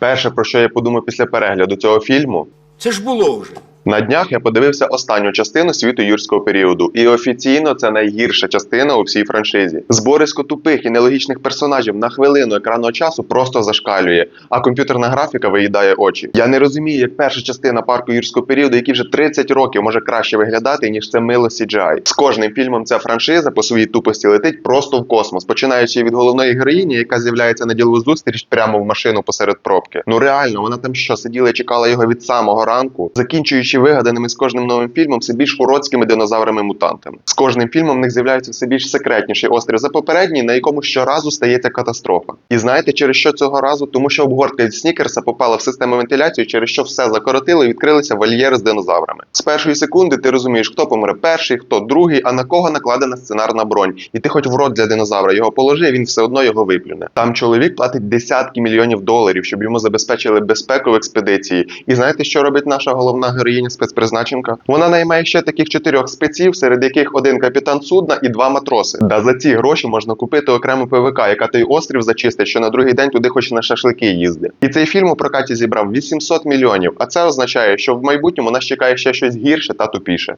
Перше, про що я подумав після перегляду цього фільму, Це ж було вже. На днях я подивився останню частину світу юрського періоду, і офіційно це найгірша частина у всій франшизі. Зборисько тупих і нелогічних персонажів на хвилину екранного часу просто зашкалює, а комп'ютерна графіка виїдає очі. Я не розумію, як перша частина парку юрського періоду, який вже 30 років може краще виглядати, ніж це мило CGI. З кожним фільмом ця франшиза по своїй тупості летить просто в космос, починаючи від головної героїні, яка з'являється на ділову зустріч прямо в машину посеред пробки. Ну реально, вона там що сиділа і чекала його від самого ранку, закінчуючи вигаданими з кожним новим фільмом все більш уродськими динозаврами-мутантами. З кожним фільмом в них з'являється все більш секретніший острів за попередній, на якому щоразу стається катастрофа. І знаєте, через що цього разу? Тому що обгортка від снікерса попала в систему вентиляції, через що все закоротило і відкрилися вольєри з динозаврами. З першої секунди ти розумієш, хто помре перший, хто другий, а на кого накладена сценарна бронь. І ти хоч в рот для динозавра його положи, він все одно його виплюне. Там чоловік платить десятки мільйонів доларів, щоб йому забезпечили безпеку в експедиції. І знаєте, що робить наша головна героїня спецпризначенка? Вона наймає ще таких чотирьох спеців, серед яких один капітан судна і два матроси. Да за ці гроші можна купити окрему ПВК, яка той острів зачистить, що на другий день туди хоч на шашлики їздить. І цей фільм у прокаті зібрав 800 мільйонів. А це означає, що в майбутньому нас чекає ще щось гірше та тупіше.